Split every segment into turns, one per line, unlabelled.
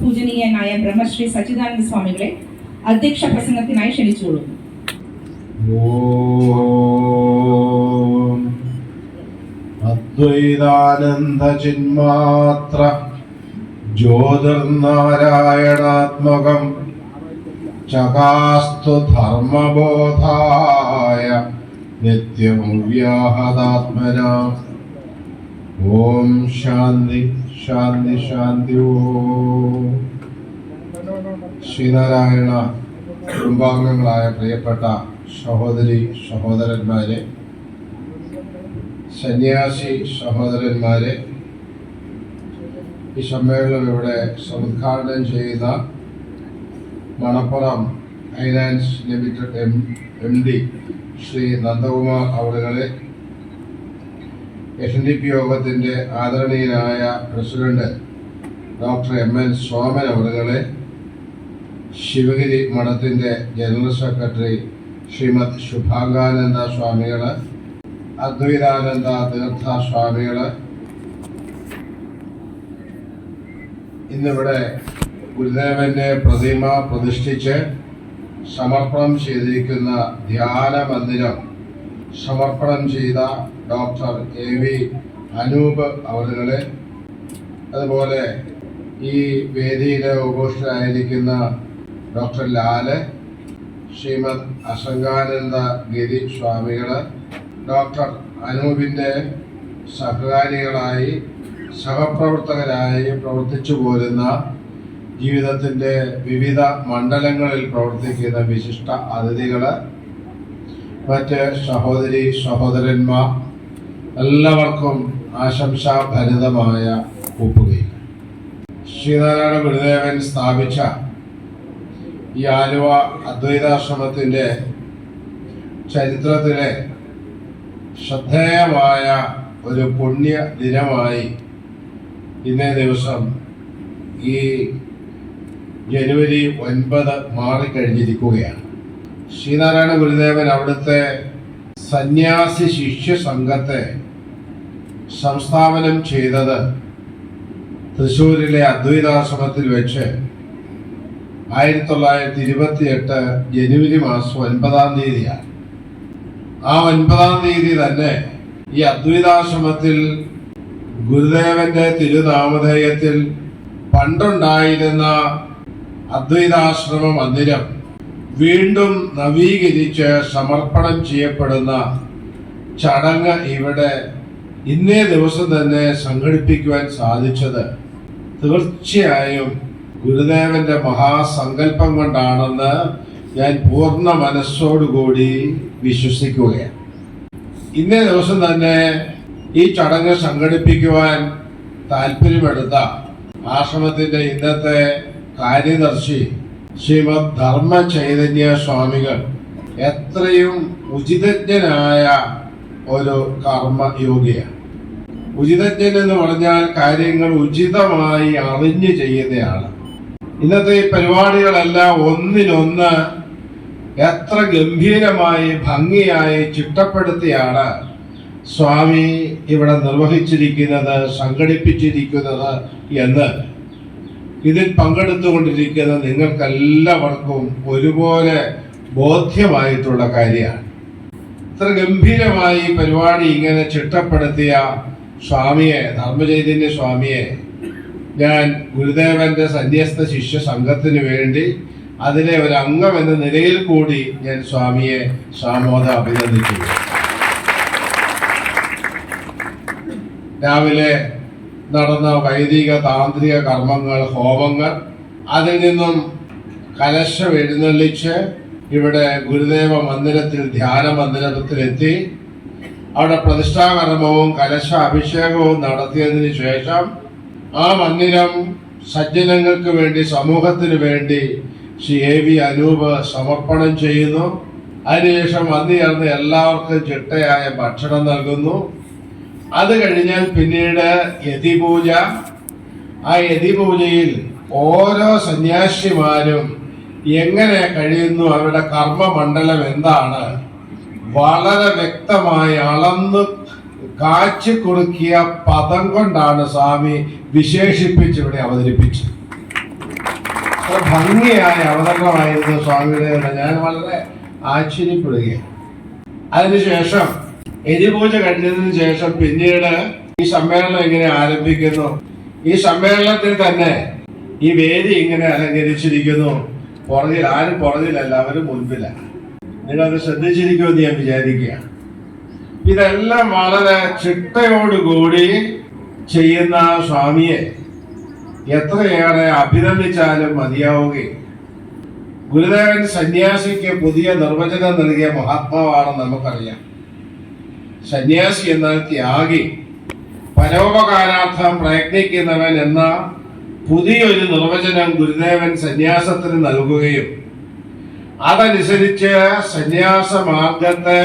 പൂജനീയനായ ബ്രഹ്മശ്രീ സച്ചിദാനന്ദ സ്വാമികളെ അധ്യക്ഷ പ്രസംഗത്തിനായി ക്ഷണിച്ചുകൊള്ളുന്നു.
അദ്വൈതാനന്ദചിന്മാത്ര അദ്വൈതാനന്ദ ചിന്മാത്ര ജ്യോതിർനാരായണാത്മകം ചകാസ്തു ധർമ്മബോധായ നിത്യം വ്യാഹതാത്മന. ഓം ശാന്തി ശാന്തി ശാന്തി ഓം. ശ്രീനാരായണ കുടുംബാംഗങ്ങളായ പ്രിയപ്പെട്ട സഹോദരി സഹോദരന്മാരെ സന്യാസി സഹോദരന്മാരെ ഈ സമ്മേളനം ഇവിടെ സമുദ്ഘാടനം ചെയ്യുന്ന Manappuram finance limited M M D Shri Nandakumar അവറുകളെ S N D P യോഗത്തിന്റെ ആദരണീയനായ president doctor M N Soman അവറുകളെ Sivagiri മഠത്തിന്റെ ജനറൽ സെക്രട്ടറി ശ്രീമദ് ശുഭാംഗാനന്ദ സ്വാമികൾ അദ്വൈതാനന്ദ തീർത്ഥ സ്വാമികൾ ഇന്നിവിടെ ഗുരുദേവന്റെ പ്രതിമ പ്രതിഷ്ഠിച്ച് സമർപ്പണം ചെയ്തിരിക്കുന്ന ധ്യാന മന്ദിരം സമർപ്പണം ചെയ്ത ഡോക്ടർ എ വി അനൂപ് അവരുകളെ. അതുപോലെ ഈ വേദിയിലെ ഉപവിഷ്ടരായിരിക്കുന്ന ഡോക്ടർ ലാൽ ശ്രീമദ് അസംഗാനന്ദ ഗിരി സ്വാമികൾ ഡോക്ടർ അനൂപിന്റെ സഹകാരികളായി സഹപ്രവർത്തകരായി പ്രവർത്തിച്ചു പോരുന്ന ജീവിതത്തിന്റെ വിവിധ മണ്ഡലങ്ങളിൽ പ്രവർത്തിക്കുന്ന വിശിഷ്ട അതിഥികൾ മറ്റ് സഹോദരി സഹോദരന്മാർ എല്ലാവർക്കും ആശംസാഭരിതമായ ഒപ്പുകയും ശ്രീനാരായണ ഗുരുദേവൻ സ്ഥാപിച്ച ഈ ആലുവ അദ്വൈതാശ്രമത്തിന്റെ ചരിത്രത്തിലെ ശ്രദ്ധേയമായ ഒരു പുണ്യ ദിനമായി ഇന്നേ ദിവസം ഈ ജനുവരി ഒൻപത് മാറിക്കഴിഞ്ഞിരിക്കുകയാണ്. ശ്രീനാരായണ ഗുരുദേവൻ അവിടുത്തെ സന്യാസി ശിഷ്യ സംഘത്തെ സംസ്ഥാപനം ചെയ്തത് തൃശ്ശൂരിലെ അദ്വൈതാശ്രമത്തിൽ വെച്ച് ആയിരത്തി തൊള്ളായിരത്തി ഇരുപത്തി എട്ട് ജനുവരി മാസം ഒൻപതാം തീയതിയാണ്. ആ ഒൻപതാം തീയതി തന്നെ ഈ അദ്വൈതാശ്രമത്തിൽ ഗുരുദേവന്റെ തിരുനാമധേയത്തിൽ പണ്ടുണ്ടായിരുന്ന അദ്വൈതാശ്രമ മന്ദിരം വീണ്ടും നവീകരിച്ച് സമർപ്പണം ചെയ്യപ്പെടുന്ന ചടങ്ങ് ഇവിടെ ഇന്നേ ദിവസം തന്നെ സംഘടിപ്പിക്കുവാൻ സാധിച്ചത് തീർച്ചയായും ഗുരുദേവന്റെ മഹാസങ്കല്പം കൊണ്ടാണെന്ന് ഞാൻ പൂർണ മനസ്സോടുകൂടി വിശ്വസിക്കുകയാണ്. ഇന്നേ ദിവസം തന്നെ ഈ ചടങ്ങ് സംഘടിപ്പിക്കുവാൻ താല്പര്യമെടുത്ത ആശ്രമത്തിന്റെ ഇന്നത്തെ കാര്യദർശി ശ്രീമദ് ധർമ്മ ചൈതന്യ സ്വാമികൾ എത്രയും ഉചിതജ്ഞനായ ഒരു കർമ്മയോഗിയാണ് ഉചിതജ്ഞൻ എന്ന് പറഞ്ഞാൽ കാര്യങ്ങൾ ഉചിതമായി അറിഞ്ഞു ചെയ്യുന്നയാണ് ഇന്നത്തെ ഈ പരിപാടികളെല്ലാം ഒന്നിനൊന്ന് എത്ര ഗംഭീരമായി ഭംഗിയായി ചിട്ടപ്പെടുത്തിയാണ് സ്വാമി ഇവിടെ നിർവഹിച്ചിരിക്കുന്നത് സംഘടിപ്പിച്ചിരിക്കുന്നത് എന്ന് ഇതിൽ പങ്കെടുത്തുകൊണ്ടിരിക്കുന്ന നിങ്ങൾക്കെല്ലാവർക്കും ഒരുപോലെ ബോധ്യമായിട്ടുള്ള കാര്യമാണ്. ഇത്ര ഗംഭീരമായി പരിപാടി ഇങ്ങനെ ചിട്ടപ്പെടുത്തിയ സ്വാമിയെ ധർമ്മചൈതന്യ സ്വാമിയെ ഞാൻ ഗുരുദേവന്റെ സന്യസ്ത ശിഷ്യ സംഘത്തിന് വേണ്ടി അതിലെ ഒരു അംഗം എന്ന നിലയിൽ കൂടി ഞാൻ സ്വാമിയെ സാമോദ അഭിനന്ദിക്കുന്നു. രാവിലെ നടന്ന വൈദിക താന്ത്രിക കർമ്മങ്ങൾ ഹോമങ്ങൾ അതിൽ നിന്നും കലശം എഴുന്നള്ളിച്ച് ഇവിടെ ഗുരുദേവ മന്ദിരത്തിൽ ധ്യാന മന്ദിരത്തിലെത്തി. അവിടെ പ്രതിഷ്ഠാകർമ്മവും കലശ അഭിഷേകവും നടത്തിയതിനു ശേഷം ആ മന്ദിരം സജ്ജനങ്ങൾക്ക് വേണ്ടി സമൂഹത്തിന് വേണ്ടി ശ്രീ എ വി അനൂപ് സമർപ്പണം ചെയ്യുന്നു. അതിനുശേഷം വന്നു ചേർന്ന് എല്ലാവർക്കും ചിട്ടയായ ഭക്ഷണം നൽകുന്നു. അത് കഴിഞ്ഞാൽ പിന്നീട് യതിപൂജ. ആ യതിപൂജയിൽ ഓരോ സന്യാസിമാരും എങ്ങനെ കഴിയുന്നു അവരുടെ കർമ്മമണ്ഡലം എന്താണ്? വളരെ വ്യക്തമായി അളന്ന് കാച്ചു കൊടുക്കിയ പദം കൊണ്ടാണ് സ്വാമി വിശേഷിപ്പിച്ച് ഇവിടെ അവതരിപ്പിച്ചത്. ഭംഗിയായ അവതരണമായിരുന്നു സ്വാമിയുടെ. ഞാൻ വളരെ ആശ്ചര്യപ്പെടുകയാണ്. അതിനുശേഷം എരിപൂജ കഴിഞ്ഞതിന് ശേഷം പിന്നീട് ഈ സമ്മേളനം ഇങ്ങനെ ആരംഭിക്കുന്നു? ഈ സമ്മേളനത്തിൽ തന്നെ ഈ വേദി ഇങ്ങനെ അലങ്കരിച്ചിരിക്കുന്നു. പുറകിൽ ആരും പുറകിലല്ല അവരും മുൻപിലാണ് നിങ്ങളത് ശ്രദ്ധിച്ചിരിക്കുമെന്ന് ഞാൻ വിചാരിക്കുകയാണ്. ഇതെല്ലാം വളരെ ചിട്ടയോടുകൂടി ചെയ്യുന്ന സ്വാമിയെ എത്രയേറെ അഭിനന്ദിച്ചാലും മതിയാവുകയും ഗുരുദേവൻ സന്യാസിക്ക് പുതിയ നിർവചനം നൽകിയ മഹാത്മാവാണെന്ന് നമുക്കറിയാം. സന്യാസി എന്നാൽ ത്യാഗി. പരോപകാരാർത്ഥം പ്രയത്നിക്കുന്നവൻ എന്ന പുതിയൊരു നിർവചനം ഗുരുദേവൻ സന്യാസത്തിന് നൽകുകയും അതനുസരിച്ച് സന്യാസ മാർഗത്തെ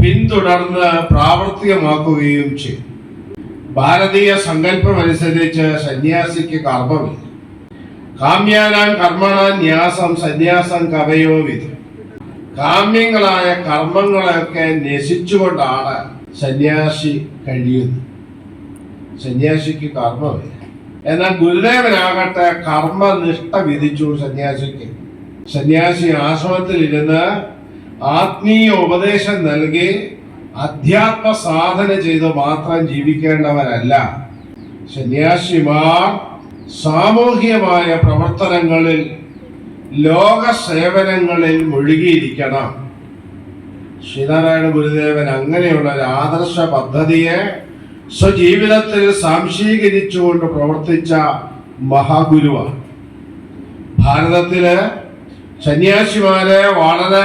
പിന്തുടർന്ന് പ്രാവർത്തികമാക്കുകയും ചെയ്യും ഭാരതീയ സങ്കല്പമനുസരിച്ച് സന്യാസിക്ക് കർമ്മമില്ല. കാമ്യാനാം കർമ്മണ ന്യാസം സന്യാസം കവയോ വിധം. കാമ്യങ്ങളായ കർമ്മങ്ങളെയൊക്കെ നശിച്ചുകൊണ്ടാണ് സന്യാസി കഴിയുന്നത്. സന്യാസിക്ക് കർമ്മമില്ല. എന്നാൽ ഗുരുദേവനാകട്ടെ കർമ്മനിഷ്ഠ വിധിച്ചു സന്യാസിക്ക്. സന്യാസി ആശ്രമത്തിലിരുന്ന് ആത്മീയ ഉപദേശം നൽകി അധ്യാത്മ സാധന ചെയ്ത് മാത്രം ജീവിക്കേണ്ടവരല്ല സന്യാസിമാർ സാമൂഹികമായ പ്രവർത്തനങ്ങളിൽ ലോക സേവനങ്ങളിൽ മുഴുകിയിരിക്കണം. ശ്രീനാരായണ ഗുരുദേവൻ അങ്ങനെയുള്ള ഒരു ആദർശ പദ്ധതിയെ സ്വജീവിതത്തിൽ സാംശീകരിച്ചുകൊണ്ട് പ്രവർത്തിച്ച മഹാഗുരുവാണ്. ഭാരതത്തിൽ സന്യാസിമാരെ വളരെ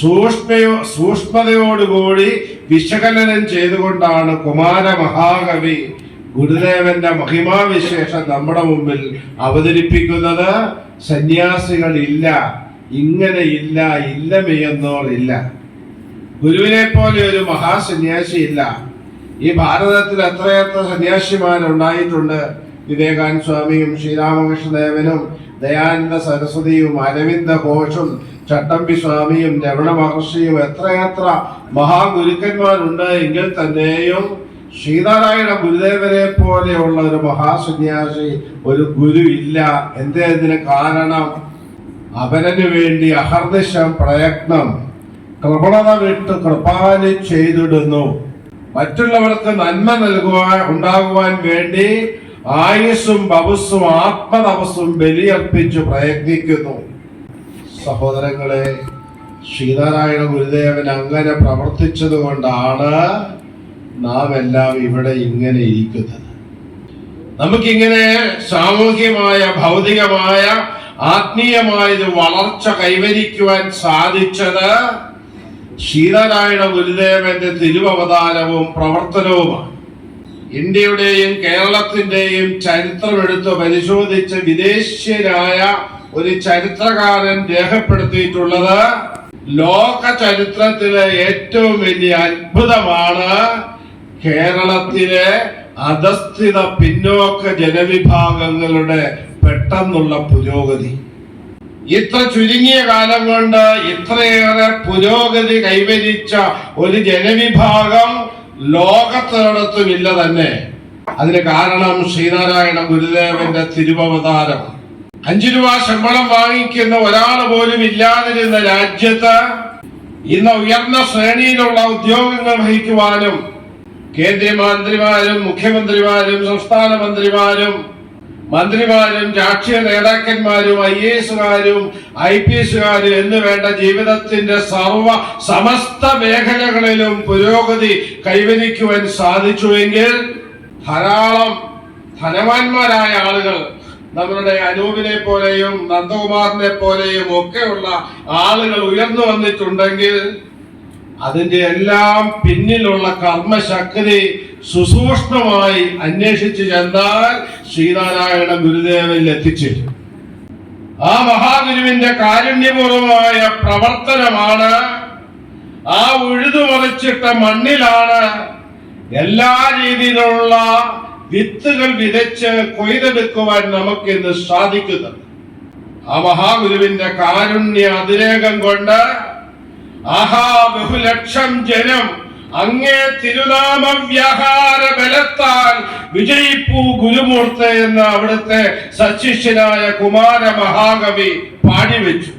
സൂക്ഷ്മയോ സൂക്ഷ്മതയോടുകൂടി വിശകലനം ചെയ്തുകൊണ്ടാണ് കുമാര മഹാകവി ഗുരുദേവന്റെ മഹിമാവിശേഷം നമ്മുടെ മുമ്പിൽ അവതരിപ്പിക്കുന്നത്. സന്യാസികൾ ഇല്ല ഇങ്ങനെ ഇല്ല ഇല്ലമെയ്യുന്നോർ ഇല്ല. ഗുരുവിനെ പോലെ ഒരു മഹാസന്യാസി ഇല്ല. ഈ ഭാരതത്തിൽ എത്രയെത്ര സന്യാസിമാരുണ്ടായിട്ടുണ്ട്. വിവേകാനന്ദ സ്വാമിയും ശ്രീരാമകൃഷ്ണദേവനും ദയാനന്ദ സരസ്വതിയും അരവിന്ദ ഘോഷും ചട്ടമ്പി സ്വാമിയും രമണ മഹർഷിയും എത്രയെത്ര മഹാഗുരുക്കന്മാരുണ്ട്. എങ്കിൽ തന്നെയും ശ്രീനാരായണ ഗുരുദേവനെ പോലെയുള്ള ഒരു മഹാസന്യാസി ഒരു ഗുരു ഇല്ല. എന്തേ കാരണം? അവനു വേണ്ടി അഹർനിശം പ്രയത്നം. കൃപണത വിട്ട് കൃപാലി ചെയ്തിടുന്നു. മറ്റുള്ളവർക്ക് നന്മ നൽകുവാൻ ഉണ്ടാകുവാൻ വേണ്ടി ആയുസ്സും ബബുസ്സും ആത്മതപസ്സും ബലിയർപ്പിച്ച് പ്രയത്നിക്കുന്നു. സഹോദരങ്ങളെ ശ്രീനാരായണ ഗുരുദേവൻ അങ്ങനെ പ്രവർത്തിച്ചത് കൊണ്ടാണ് നാം ഇവിടെ ഇങ്ങനെ ഇരിക്കുന്നത്. നമുക്കിങ്ങനെ സാമൂഹ്യമായ ഭൗതികമായ ആത്മീയമായത് വളർച്ച കൈവരിക്കുവാൻ സാധിച്ചത് ശ്രീനാരായണ ഗുരുദേവന്റെ തിരുവവതാരവും പ്രവർത്തനവുമാണ്. ഇന്ത്യയുടെയും കേരളത്തിന്റെയും ചരിത്രം എടുത്ത് പരിശോധിച്ച് വിദേശീയരായ ഒരു ചരിത്രകാരൻ രേഖപ്പെടുത്തിയിട്ടുള്ളത് ലോക ചരിത്രത്തിലെ ഏറ്റവും വലിയ അത്ഭുതമാണ് കേരളത്തിലെ അധസ്ഥിത പിന്നോക്ക ജനവിഭാഗങ്ങളുടെ പെട്ടെന്നുള്ള പുരോഗതി. ഇത്ര ചുരുങ്ങിയ കാലം കൊണ്ട് ഇത്രയേറെ പുരോഗതി കൈവരിച്ച ഒരു ജനവിഭാഗം ലോകത്തൊരിടത്തുമില്ല തന്നെ. അതിന് കാരണം ശ്രീനാരായണ ഗുരുദേവന്റെ തിരുവവതാരം. അഞ്ചു രൂപ ശമ്പളം വാങ്ങിക്കുന്ന ഒരാൾ പോലും ഇല്ലാതിരുന്ന രാജ്യത്ത് ഇന്ന് ഉയർന്ന ശ്രേണിയിലുള്ള ഉദ്യോഗങ്ങൾ വഹിക്കുവാനും കേന്ദ്രമന്ത്രിമാരും മുഖ്യമന്ത്രിമാരും സംസ്ഥാന മന്ത്രിമാരും മന്ത്രിമാരും രാഷ്ട്രീയ നേതാക്കന്മാരും ഐ എ എസുകാരും ഐ പി എസുകാരും എന്ന് വേണ്ട ജീവിതത്തിന്റെ സർവ സമസ്ത മേഖലകളിലും പുരോഗതി കൈവരിക്കുവാൻ സാധിച്ചുവെങ്കിൽ ധാരാളം ധനവാന്മാരായ ആളുകൾ നമ്മുടെ അനൂപിനെ പോലെയും നന്ദകുമാറിനെ പോലെയും ഒക്കെയുള്ള ആളുകൾ ഉയർന്നു വന്നിട്ടുണ്ടെങ്കിൽ അതിന്റെ എല്ലാം പിന്നിലുള്ള കർമ്മശക്തി സുസൂക്ഷ്മമായി അന്വേഷിച്ചു ചെന്നാൽ ശ്രീനാരായണ ഗുരുദേവനിൽ എത്തിച്ചു ആ മഹാഗുരുവിന്റെ കാരുണ്യപൂർവമായ പ്രവർത്തനമാണ് ആ ഉഴുതുമറിച്ചിട്ട മണ്ണിലാണ് എല്ലാ രീതിയിലുള്ള വിത്തുകൾ വിതച്ച് കൊയ്തെടുക്കുവാൻ നമുക്ക് ഇന്ന് സാധിക്കുന്നത്. ആ മഹാഗുരുവിന്റെ കാരുണ്യ അതിരേകം കൊണ്ട് ആഹാ ബഹുലക്ഷം ജനം. അങ്ങേ തിരുനാമ വ്യാഹാര ബലത്താൽ വിജയിപ്പൂ ഗുരുമൂർത്ത എന്ന് അവിടുത്തെ സശിഷ്യനായ കുമാര മഹാകവി പാടിവെച്ചു.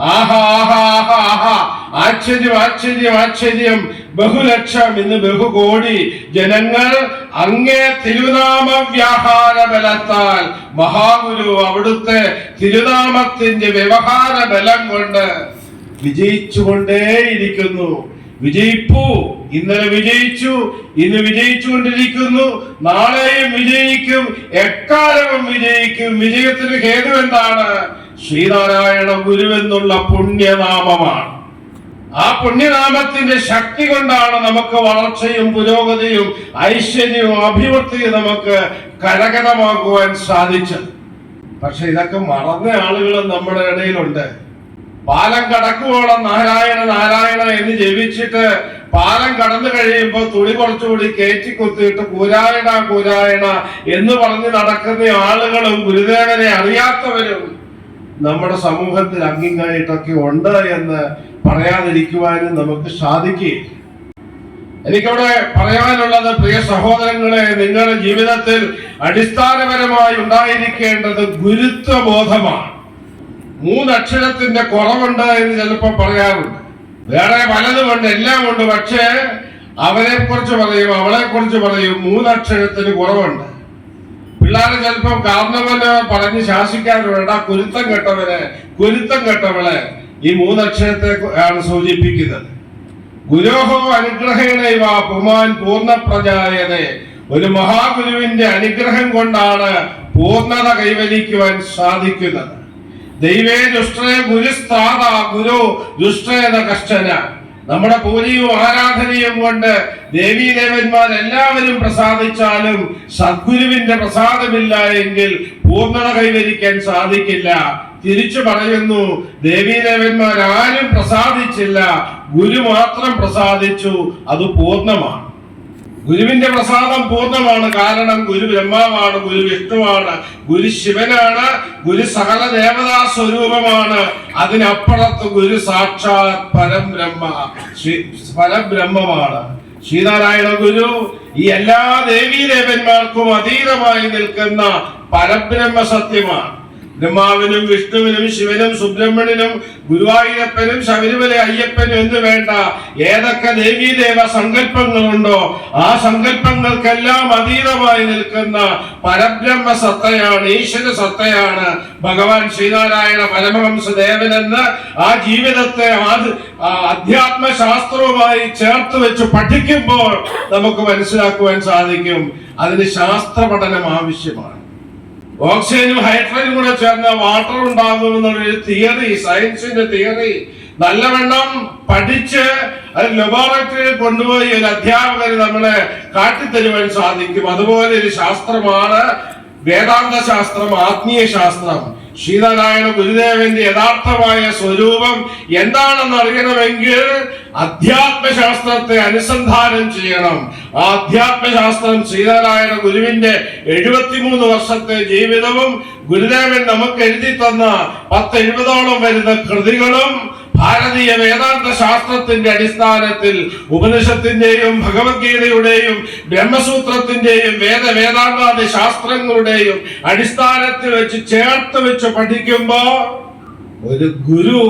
ആഹാ ആഹാ ആഹാ ആഹാ. ആശ്ചര്യം ആശ്ചര്യം ആശ്ചര്യം. ബഹുലക്ഷം ഇന്ന് ബഹുകോടി ജനങ്ങൾ അങ്ങേ തിരുനാമ വ്യാഹാര ബലത്താൽ മഹാഗുരു അവിടുത്തെ തിരുനാമത്തിന്റെ വ്യവഹാര ബലം കൊണ്ട് വിജയിച്ചുകൊണ്ടേയിരിക്കുന്നു. വിജയിപ്പൂ. ഇന്നലെ വിജയിച്ചു ഇന്ന് വിജയിച്ചുകൊണ്ടിരിക്കുന്നു. നാളെയും വിജയിക്കും എക്കാലവും വിജയിക്കും. വിജയത്തിന് ഹേതു എന്താണ്? ശ്രീനാരായണ ഗുരുവെന്നുള്ള പുണ്യനാമമാണ്. ആ പുണ്യനാമത്തിന്റെ ശക്തി കൊണ്ടാണ് നമുക്ക് വളർച്ചയും പുരോഗതിയും ഐശ്വര്യവും അഭിവൃദ്ധിയും നമുക്ക് കരകരമാക്കുവാൻ സാധിച്ചത്. പക്ഷെ ഇതൊക്കെ മറന്ന ആളുകളും നമ്മുടെ ഇടയിലുണ്ട്. പാലം കടക്കുവോളം നാരായണ നാരായണ എന്ന് ജപിച്ചിട്ട് പാലം കടന്നു കഴിയുമ്പോൾ തുണി കുറച്ചുകൂടി കയറ്റി കുത്തിയിട്ട് കൂരായണ കൂരായണ എന്ന് പറഞ്ഞ് നടക്കുന്ന ആളുകളും ഗുരുദേവനെ അറിയാത്തവരും നമ്മുടെ സമൂഹത്തിൽ അങ്ങിങ്ങായിട്ടൊക്കെ ഉണ്ട് എന്ന് പറയാതിരിക്കുവാനും നമുക്ക് സാധിക്കും എനിക്കവിടെ പറയാനുള്ളത് പ്രിയ സഹോദരങ്ങളെ നിങ്ങളുടെ ജീവിതത്തിൽ അടിസ്ഥാനപരമായി ഉണ്ടായിരിക്കേണ്ടത് ഗുരുത്വബോധമാണ്. മൂന്നക്ഷരത്തിന്റെ കുറവുണ്ട് എന്ന് ചിലപ്പോൾ പറയാറുണ്ട്. വേറെ പലതുമുണ്ട് എല്ലാം ഉണ്ട് പക്ഷേ അവരെ കുറിച്ച് പറയും അവളെ കുറിച്ച് പറയും മൂന്നക്ഷരത്തിന് കുറവുണ്ട്. പിള്ളേരെ ചിലപ്പം കാരണവന് പറഞ്ഞ് ശാസിക്കാറുണ്ട് ആ കുരുത്തം കെട്ടവന് കുരുത്തം കെട്ടവളെ. ഈ മൂന്നക്ഷരത്തെ ആണ് സൂചിപ്പിക്കുന്നത്. ഗുരോഹോ അനുഗ്രഹേണൈവ പുമാൻ പൂർണപ്രജായനെ ഒരു മഹാഗുരുവിന്റെ അനുഗ്രഹം കൊണ്ടാണ് പൂർണത കൈവരിക്കുവാൻ സാധിക്കുന്നത്. ദൈവേ ദുഷ്ടേ ഗുരുസ്ഥാത ഗുരു ദുഷ്ടേത കഷ്ടന. നമ്മുടെ പൂജയും ആരാധനയും കൊണ്ട് ദേവീദേവന്മാർ എല്ലാവരും പ്രസാദിച്ചാലും സദ്ഗുരുവിന്റെ പ്രസാദമില്ല എങ്കിൽ പൂർണത കൈവരിക്കാൻ സാധിക്കില്ല. തിരിച്ചു പറയുന്നു ദേവീദേവന്മാർ ആരും പ്രസാദിച്ചില്ല. ഗുരു മാത്രം പ്രസാദിച്ചു അത് പൂർണമാണ്. ഗുരുവിന്റെ പ്രസാദം പൂർണമാണ്. കാരണം ഗുരു ബ്രഹ്മാവാണ് ഗുരു വിഷ്ണുവാണ് ഗുരു ശിവനാണ് ഗുരു സകല ദേവതാ സ്വരൂപമാണ്. അതിനപ്പുറത്ത് ഗുരു സാക്ഷാത് പരബ്രഹ്മ പരബ്രഹ്മമാണ് ശ്രീനാരായണ ഗുരു ഈ എല്ലാ ദേവീദേവന്മാർക്കും അതീതമായി നിൽക്കുന്ന പരബ്രഹ്മ സത്യമാണ്. ബ്രഹ്മാവിനും വിഷ്ണുവിനും ശിവനും സുബ്രഹ്മണ്യനും ഗുരുവായൂരപ്പനും ശബരിമല അയ്യപ്പനും എന്ന് വേണ്ട ഏതൊക്കെ ദേവീദേവ സങ്കല്പങ്ങളുണ്ടോ ആ സങ്കല്പങ്ങൾക്കെല്ലാം അതീതമായി നിൽക്കുന്ന പരബ്രഹ്മ സത്തയാണ് ഈശ്വര സത്തയാണ്. ഭഗവാൻ ശ്രീനാരായണ പരമഹംസ ദേവനെന്ന് ആ ജീവിതത്തെ അധ്യാത്മശാസ്ത്രവുമായി ചേർത്ത് വെച്ച് പഠിക്കുമ്പോൾ നമുക്ക് മനസ്സിലാക്കുവാൻ സാധിക്കും. അതിന് ശാസ്ത്ര പഠനം ആവശ്യമാണ്. ഓക്സിജനും ഹൈഡ്രജനും കൂടെ ചേർന്ന വാട്ടർ ഉണ്ടാകുമെന്നൊരു തിയറി സയൻസിന്റെ തിയറി നല്ലവണ്ണം പഠിച്ച് അത് ലബോറട്ടറിയിൽ കൊണ്ടുപോയി ഒരു അധ്യാപകർ നമ്മളെ കാട്ടിത്തരുവാൻ സാധിക്കും. അതുപോലെ ഒരു ശാസ്ത്രമാണ് വേദാന്ത ശാസ്ത്രം ആത്മീയ ശാസ്ത്രം ശ്രീനാരായണ ഗുരുദേവന്റെ യഥാർത്ഥമായ സ്വരൂപം എന്താണെന്ന് അറിയണമെങ്കിൽ അധ്യാത്മശാസ്ത്രത്തെ അനുസന്ധാനം ചെയ്യണം. ആ അധ്യാത്മശാസ്ത്രം ശ്രീനാരായണ ഗുരുവിന്റെ എഴുപത്തിമൂന്ന് വർഷത്തെ ജീവിതവും ഗുരുദേവൻ നമുക്ക് എഴുതി തന്ന പത്ത് എഴുപതോളം വരുന്ന കൃതികളും ഭാരതീയ വേദാന്ത ശാസ്ത്രത്തിന്റെ അടിസ്ഥാനത്തിൽ ഉപനിഷത്തിന്റെയും ഭഗവത്ഗീതയുടെയും ബ്രഹ്മസൂത്രത്തിന്റെയും വേദ വേദാന്താദി ശാസ്ത്രങ്ങളുടെയും അടിസ്ഥാനത്തിൽ വെച്ച് ചേർത്ത് വെച്ച് പഠിക്കുമ്പോ ഒരു ഗുരു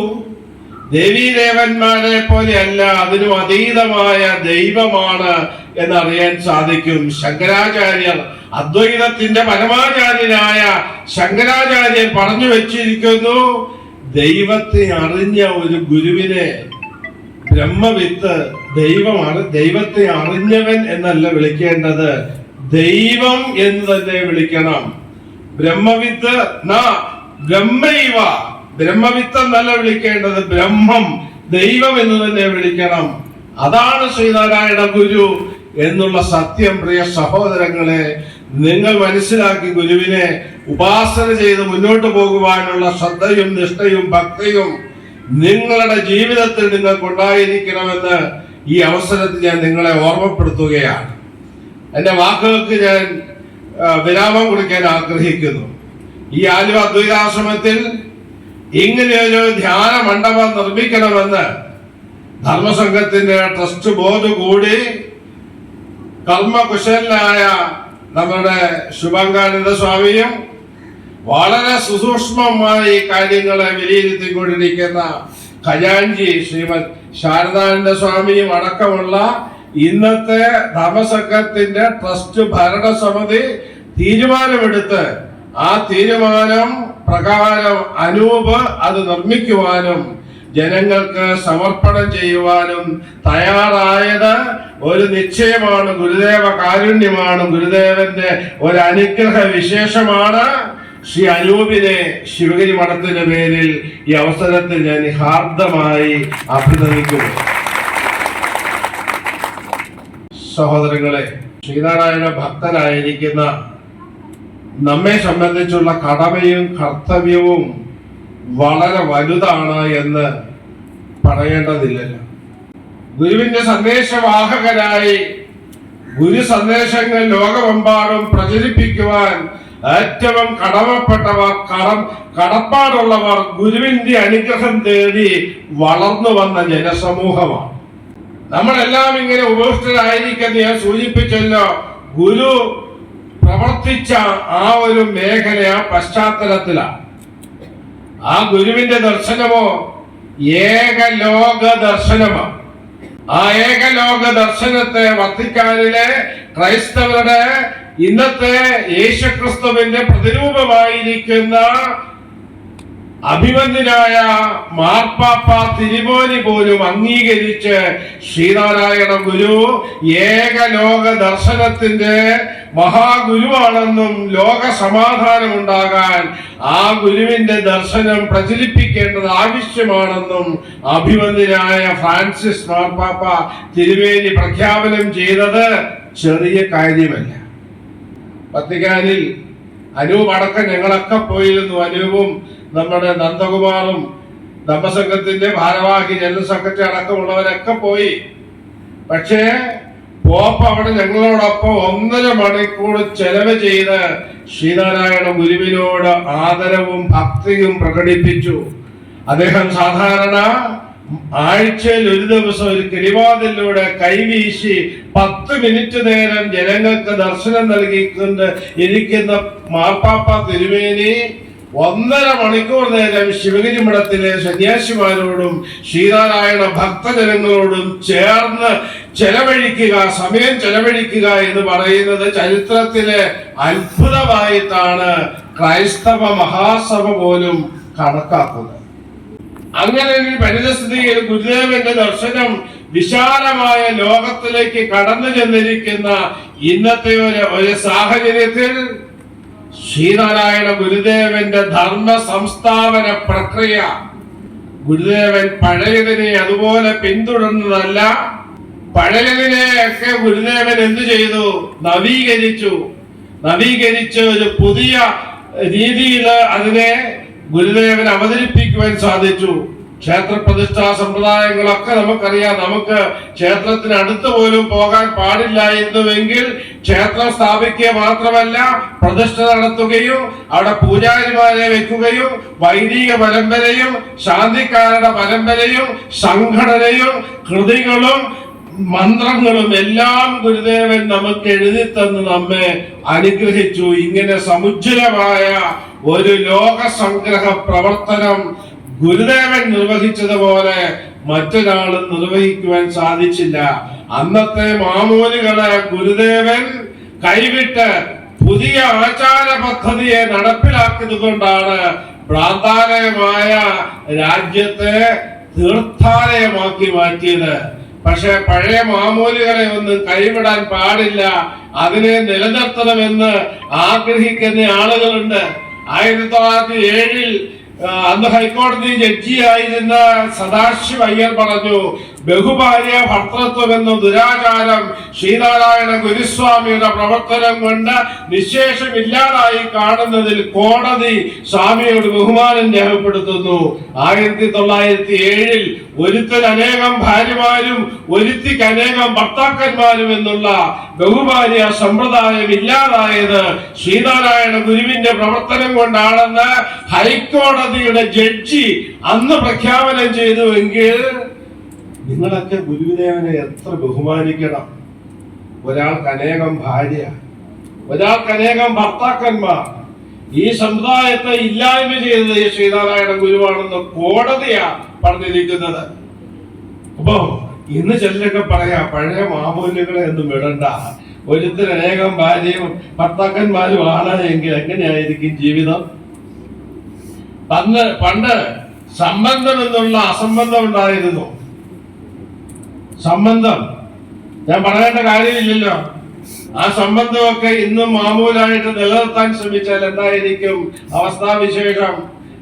ദേവീദേവന്മാരെ പോലെയല്ല അതിനും അതീതമായ ദൈവമാണ് എന്നറിയാൻ സാധിക്കും. ശങ്കരാചാര്യർ അദ്വൈതത്തിന്റെ പരമാചാര്യനായ ശങ്കരാചാര്യൻ പറഞ്ഞു വെച്ചിരിക്കുന്നു ദൈവത്തെ അറിഞ്ഞ ഒരു ഗുരുവിനെ ബ്രഹ്മവിത്ത് ദൈവമാണ്. ദൈവത്തെ അറിഞ്ഞവൻ എന്നല്ല വിളിക്കേണ്ടത്. ദൈവം എന്ന് തന്നെ വിളിക്കണം. ബ്രഹ്മവിത്ത് ബ്രഹ്മൈവ. ബ്രഹ്മവിത്ത് എന്നല്ല വിളിക്കേണ്ടത്. ബ്രഹ്മം ദൈവം എന്ന് തന്നെ വിളിക്കണം. അതാണ് ശ്രീനാരായണ ഗുരു എന്നുള്ള സത്യം പ്രിയ സഹോദരങ്ങളെ നിങ്ങൾ മനസ്സിലാക്കി ഗുരുവിനെ ഉപാസന ചെയ്ത് മുന്നോട്ട് പോകുവാനുള്ള ശ്രദ്ധയും നിഷ്ഠയും ഭക്തിയും നിങ്ങളുടെ ജീവിതത്തിൽ നിങ്ങൾക്ക് ഉണ്ടായിരിക്കണമെന്ന് ഈ അവസരത്തിൽ ഞാൻ നിങ്ങളെ ഓർമ്മപ്പെടുത്തുകയാണ്. എന്റെ വാക്കുകൾക്ക് ഞാൻ വിരാമം കുറിക്കാൻ ആഗ്രഹിക്കുന്നു. ഈ ആലുവ അദ്വൈതാശ്രമത്തിൽ ഇങ്ങനെയൊരു ധ്യാന മണ്ഡപം നിർമ്മിക്കണമെന്ന് ധർമ്മസംഘത്തിന്റെ ട്രസ്റ്റ് ബോർഡ് കൂടി കർമ്മകുശലനായ നമ്മുടെ ശുഭങ്കാനന്ദ സ്വാമിയും വളരെ സുസൂക്ഷ്മമായി കാര്യങ്ങളെ വിലയിരുത്തിക്കൊണ്ടിരിക്കുന്ന ഖജാൻജി ശ്രീമദ് ശാരദാനന്ദ സ്വാമിയും അടക്കമുള്ള ഇന്നത്തെ ധർമ്മസംഘത്തിന്റെ ട്രസ്റ്റ് ഭരണസമിതി തീരുമാനമെടുത്ത് ആ തീരുമാനം പ്രകാരം അനൂപ് അത് നിർമ്മിക്കുവാനും ജനങ്ങൾക്ക് സമർപ്പണം ചെയ്യുവാനും തയ്യാറായത് ഒരു നിശ്ചയമാണ് ഗുരുദേവ കാരുണ്യമാണ് ഗുരുദേവന്റെ ഒരു അനുഗ്രഹ വിശേഷമാണ്. ശ്രീ അനൂപിനെ ശിവഗിരി മഠത്തിന്റെ പേരിൽ ഈ അവസരത്തിൽ ഞാൻ ഹാർദമായി അഭിനന്ദിക്കുന്നു. സഹോദരങ്ങളെ ശ്രീനാരായണ ഭക്തനായിരിക്കുന്ന നമ്മെ സംബന്ധിച്ചുള്ള കടമയും കർത്തവ്യവും വളരെ വലുതാണ് എന്ന് പറയേണ്ടതില്ലല്ലോ ഗുരുവിന്റെ സന്ദേശവാഹകരായി ഗുരു സന്ദേശങ്ങൾ ലോകമെമ്പാടും പ്രചരിപ്പിക്കുവാൻ ഏറ്റവും കടമപ്പെട്ടവർ കടം കടപ്പാടുള്ളവർ ഗുരുവിന്റെ അനുഗ്രഹം തേടി വളർന്നു വന്ന ജനസമൂഹമാണ്. നമ്മളെല്ലാം ഇങ്ങനെ ഉപവിഷ്ടരായിരിക്കുന്ന ഞാൻ സൂചിപ്പിച്ചല്ലോ ഗുരു പ്രവർത്തിച്ച ആ ഒരു മേഖല ആ പശ്ചാത്തലത്തിലാണ്. ആ ഗുരുവിന്റെ ദർശനമോ? ഏകലോക ദർശനമാണ് ആ ഏകലോക ദർശനത്തെ വത്തിക്കാനിലെ ക്രൈസ്തവരുടെ ഇന്നത്തെ യേശുക്രിസ്തുവിന്റെ പ്രതിരൂപമായിരിക്കുന്ന അഭിമന്യനായ മാർപ്പാപ്പ തിരുമോനി പോലും അംഗീകരിച്ച് ശ്രീനാരായണ ഗുരു ഏകലോക ദർശനത്തിന്റെ മഹാഗുരുവാണെന്നും ലോക സമാധാനം ഉണ്ടാകാൻ ആ ഗുരുവിന്റെ ദർശനം പ്രചരിപ്പിക്കേണ്ടത് ആവശ്യമാണെന്നും അഭിമന്യനായ ഫ്രാൻസിസ് മാർപ്പാപ്പ തിരുമേനി പ്രഖ്യാപനം ചെയ്തത് ചെറിയ കാര്യമല്ല. വത്തിക്കാനിൽ അനൂപ് അടക്കം ഞങ്ങളൊക്കെ പോയിരുന്നു. അനൂപും നമ്മുടെ നന്ദകുമാറും ധമ്മസംഘത്തിന്റെ ഭാരവാഹി ജനറൽ സെക്രട്ടറി അടക്കമുള്ളവരൊക്കെ പോയി. പക്ഷേ പോപ്പ് അവിടെ ഞങ്ങളോടൊപ്പം ഒന്നര മണിക്കൂർ ചെലവ് ചെയ്ത് ശ്രീനാരായണ ഗുരുവിനോട് ആദരവും ഭക്തിയും പ്രകടിപ്പിച്ചു. അദ്ദേഹം സാധാരണ ആഴ്ചയിൽ ഒരു ദിവസം ഒരു കിളിവാതിലൂടെ കൈവീശി പത്ത് മിനിറ്റ് നേരം ജനങ്ങൾക്ക് ദർശനം നൽകിക്കൊണ്ട് ഇരിക്കുന്ന മാർപ്പാപ്പ തിരുമേനി ഒന്നര മണിക്കൂർ നേരം ശിവഗിരി മഠത്തിലെ സന്യാസിമാരോടും ശ്രീനാരായണ ഭക്തജനങ്ങളോടും ചേർന്ന് ചെലവഴിക്കുക സമയം ചെലവഴിക്കുക എന്ന് പറയുന്നത് ചരിത്രത്തിലെ അത്ഭുതമായിട്ടാണ് ക്രൈസ്തവ മഹാസഭ പോലും കണക്കാക്കുന്നത്. അങ്ങനെ ഒരു പരിതസ്ഥിതിയിൽ ഗുരുദേവന്റെ ദർശനം വിശാലമായ ലോകത്തിലേക്ക് കടന്നു ചെന്നിരിക്കുന്ന ഇന്നത്തെ ഒരു ഒരു സാഹചര്യത്തിൽ ശ്രീനാരായണ ഗുരുദേവന്റെ ധർമ്മ സംസ്ഥാപന പ്രക്രിയ ഗുരുദേവൻ പഴയതിനെ അതുപോലെ പിന്തുടർന്നതല്ല. പഴയതിനെ ഒക്കെ ഗുരുദേവൻ എന്തു ചെയ്തു? നവീകരിച്ചു. നവീകരിച്ച് ഒരു പുതിയ രീതിയിൽ അതിനെ ഗുരുദേവൻ അവതരിപ്പിക്കുവാൻ സാധിച്ചു. ക്ഷേത്ര പ്രതിഷ്ഠാ സമ്പ്രദായങ്ങളൊക്കെ നമുക്കറിയാം. നമുക്ക് ക്ഷേത്രത്തിന് അടുത്ത് പോലും പോകാൻ പാടില്ലായിരുന്നുവെങ്കിൽ ക്ഷേത്രം സ്ഥാപിക്കുക മാത്രമല്ല പ്രതിഷ്ഠ നടത്തുകയും അവിടെ പൂജാരിമാരെ വെക്കുകയും വൈദിക പരമ്പരയും ശാന്തിക്കാരുടെ പരമ്പരയും സംഘടനയും കൃതികളും മന്ത്രങ്ങളും എല്ലാം ഗുരുദേവൻ നമുക്ക് എഴുതി തന്ന് നമ്മെ അനുഗ്രഹിച്ചു. ഇങ്ങനെ സമുജ്വലമായ ഒരു ലോക സംഗ്രഹ പ്രവർത്തനം ഗുരുദേവൻ നിർവഹിച്ചതുപോലെ മറ്റൊരാളും നിർവഹിക്കുവാൻ സാധിച്ചില്ല. അന്നത്തെ മാമൂലുകളെ ഗുരുദേവൻ കൈവിട്ട് പുതിയ ആചാര പദ്ധതിയെ നടപ്പിലാക്കിയത് കൊണ്ടാണ് ഭ്രാന്താലയമായ രാജ്യത്തെ തീർത്ഥാലയമാക്കി മാറ്റിയത്. പക്ഷെ പഴയ മാമൂലുകളെ ഒന്നും കൈവിടാൻ പാടില്ല. അതിനെ നിലനിർത്തണമെന്ന് ആഗ്രഹിക്കുന്ന ആളുകളുണ്ട്. ആയിരത്തി തൊള്ളായിരത്തി ഏഴിൽ അന്ന് ഹൈക്കോടതി ജഡ്ജിയായിരുന്ന സദാശിവ അയ്യർ പറഞ്ഞു ബഹുഭാര്യ ഭർത്തൃത്വം എന്ന ദുരാചാരം ശ്രീനാരായണ ഗുരുസ്വാമിയുടെ പ്രവർത്തനം കൊണ്ട് നിശേഷം ഇല്ലാതായി കാണുന്നതിൽ കോടതി സ്വാമിയോട് ബഹുമാനം രേഖപ്പെടുത്തുന്നു. ആയിരത്തി തൊള്ളായിരത്തി ഏഴിൽ ഒരുത്തൻ അനേകം ഭാര്യമാരും ഒരുത്തിക്ക് അനേകം ഭർത്താക്കന്മാരും എന്നുള്ള ബഹുഭാര്യ സമ്പ്രദായം ഇല്ലാതായത് ശ്രീനാരായണ ഗുരുവിന്റെ പ്രവർത്തനം കൊണ്ടാണെന്ന് ഹൈക്കോടതിയുടെ ജഡ്ജി അന്ന് പ്രഖ്യാപനം ചെയ്തുവെങ്കിൽ നിങ്ങളൊക്കെ ഗുരുദേവനെ എത്ര ബഹുമാനിക്കണം. ഒരാൾക്ക് അനേകം ഭാര്യ ഒരാൾക്ക് അനേകം ഭർത്താക്കന്മാർ. ഈ സമുദായത്തെ ഇല്ലായ്മ ചെയ്തത് ഈ ശ്രീനാരായണ ഗുരുവാണെന്ന് കോടതിയാ പറഞ്ഞിരിക്കുന്നത്. അപ്പോ ഇന്ന് ചിലരൊക്കെ പറയാ പഴയ മാമൂല്യങ്ങളെ ഒന്നും വിടണ്ട. ഒരുത്തിന് അനേകം ഭാര്യയും ഭർത്താക്കന്മാരും ആണ് എങ്കിൽ എങ്ങനെയായിരിക്കും ജീവിതം? പണ്ട് പണ്ട് സംബന്ധം എന്നുള്ള അസംബന്ധം ഉണ്ടായിരുന്നു. സംബന്ധം. ഞാൻ പറയേണ്ട കാര്യമില്ലല്ലോ. ആ സംബന്ധമൊക്കെ ഇന്നും മാമൂലായിട്ട് നിലനിർത്താൻ ശ്രമിച്ചാൽ എന്തായിരിക്കും അവസ്ഥാവിശേഷം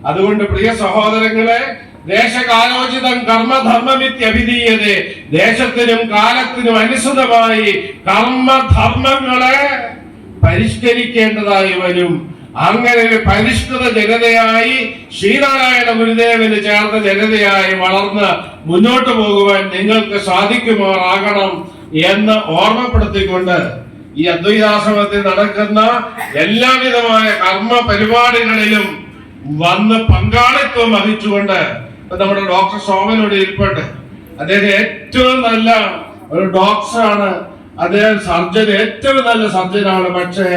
അതുകൊണ്ട് പ്രിയ സഹോദരങ്ങളെ ദേശകാലോചിതം കർമ്മധർമ്മമിത്യഭിധീയതേ ദേശത്തിനും കാലത്തിനും അനുസൃതമായി കർമ്മധർമ്മങ്ങളെ പരിഷ്കരിക്കേണ്ടതായി വരും. അങ്ങനെ ഒരു പരിഷ്കൃത ജനതയായി ശ്രീനാരായണ ഗുരുദേവന് ചേർന്ന ജനതയായി വളർന്ന് മുന്നോട്ട് പോകുവാൻ നിങ്ങൾക്ക് സാധിക്കുമാറാകണം എന്ന് ഓർമ്മപ്പെടുത്തിക്കൊണ്ട് ഈ അദ്വൈതാശ്രമത്തിൽ നടക്കുന്ന എല്ലാവിധമായ കർമ്മ പരിപാടികളിലും വന്ന് പങ്കാളിത്വം വഹിച്ചുകൊണ്ട് നമ്മുടെ ഡോക്ടർ സോമനോട് ഇരിപ്പുണ്ട്. അദ്ദേഹം ഏറ്റവും നല്ല ഒരു ഡോക്ടറാണ്. അദ്ദേഹം സർജൻ ഏറ്റവും നല്ല സർജനാണ്. പക്ഷേ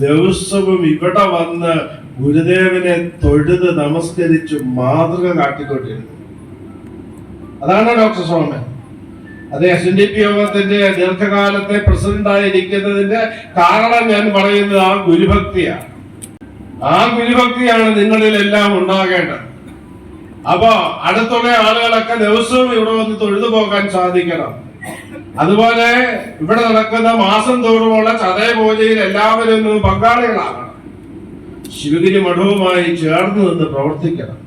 ദിവസവും ഇവിടെ വന്ന് ഗുരുദേവനെ തൊഴുത് നമസ്കരിച്ച് മാതൃക കാട്ടിക്കൊണ്ടിരുന്നു. അതാണ് ഡോക്ടർ സോമൻ. അത് എസ് എൻ ഡി പി യോഗത്തിന്റെ ദീർഘകാലത്തെ പ്രസിഡന്റായിരിക്കുന്നതിന്റെ കാരണം ഞാൻ പറയുന്നത് ആ ഗുരുഭക്തിയാണ്. ആ ഗുരുഭക്തിയാണ് നിങ്ങളിൽ എല്ലാം ഉണ്ടാകേണ്ടത്. അപ്പോ അടുത്തുള്ള ആളുകളൊക്കെ ദിവസവും ഇവിടെ വന്ന് തൊഴുതു പോകാൻ സാധിക്കണം. അതുപോലെ ഇവിടെ നടക്കുന്ന മാസം തോറുമുള്ള ചതയ പൂജയിൽ എല്ലാവരും ഒന്ന് പങ്കാളികളാകണം. ശിവഗിരി മഠവുമായി ചേർന്ന് നിന്ന് പ്രവർത്തിക്കണം.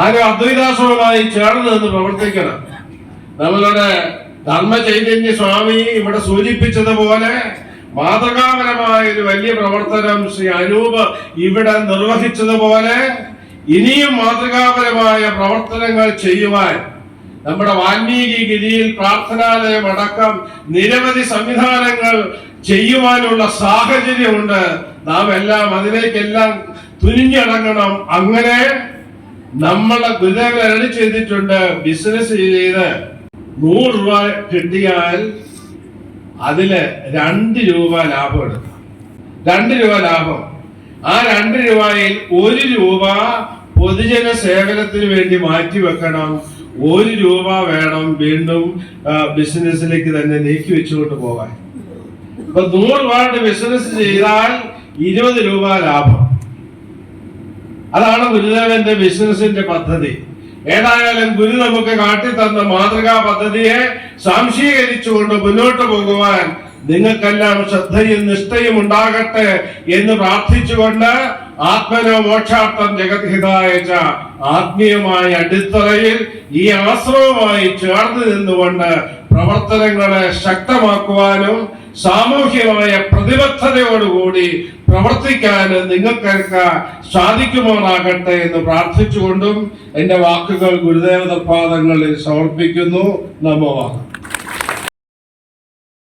ആരും അദ്വൈതാശ്രമമായി ചേർന്ന് നിന്ന് പ്രവർത്തിക്കണം. നമ്മളുടെ ധർമ്മ ചൈതന്യ സ്വാമി ഇവിടെ സൂചിപ്പിച്ചതുപോലെ മാതൃകാപരമായ ഒരു വലിയ പ്രവർത്തനം ശ്രീ അനൂപ് ഇവിടെ നിർവഹിച്ചതുപോലെ ഇനിയും മാതൃകാപരമായ പ്രവർത്തനങ്ങൾ ചെയ്യുവാൻ നമ്മുടെ വാൽമീകി ഗിരിയിൽ പ്രാർത്ഥനാലയം അടക്കം നിരവധി സംവിധാനങ്ങൾ ചെയ്യുവാനുള്ള സാഹചര്യമുണ്ട്. നാം എല്ലാം അതിലേക്കെല്ലാം തുനിഞ്ഞടങ്ങണം അങ്ങനെ നമ്മളെ ഗുരുദേവൻ ചെയ്തിട്ടുണ്ട് ബിസിനസ് ചെയ്ത് നൂറ് രൂപ കിട്ടിയാൽ അതിൽ രണ്ട് രൂപ ലാഭം എടുക്കാം. രണ്ട് രൂപ ലാഭം. ആ രണ്ട് രൂപയിൽ ഒരു രൂപ പൊതുജന സേവനത്തിന് വേണ്ടി മാറ്റി വെക്കണം ഒരു രൂപ വേണം വീണ്ടും ബിസിനസ്സിലേക്ക് തന്നെ നീക്കി വെച്ചുകൊണ്ട് പോകാൻ. ഇപ്പൊ നൂറ് രൂപയുടെ ബിസിനസ് ചെയ്താൽ ഇരുപത് രൂപ ലാഭം. അതാണ് ഗുരുദേവന്റെ ബിസിനസിന്റെ പദ്ധതി. ഏതായാലും ഗുരു നമുക്ക് കാട്ടി തന്ന മാതൃകാ പദ്ധതിയെ സംശീകരിച്ചുകൊണ്ട് മുന്നോട്ട് പോകുവാൻ നിങ്ങൾക്കെല്ലാം ശ്രദ്ധയും നിഷ്ഠയും ഉണ്ടാകട്ടെ എന്ന് പ്രാർത്ഥിച്ചുകൊണ്ട് ആത്മനോ മോക്ഷാർത്ഥം ജഗദ്ഹിതായ ആത്മീയമായ അടിത്തറയിൽ ഈ ആശ്രമമായി ചേർന്ന് നിന്നുകൊണ്ട് പ്രവർത്തനങ്ങളെ ശക്തമാക്കുവാനും സാമൂഹ്യമായ പ്രതിബദ്ധതയോടുകൂടി പ്രവർത്തിക്കാൻ നിങ്ങൾക്ക് സാധിക്കുമാറാകട്ടെ എന്ന് പ്രാർത്ഥിച്ചുകൊണ്ടും എന്റെ വാക്കുകൾ ഗുരുദേവത പാദങ്ങളിൽ സമർപ്പിക്കുന്നു നമോവാദം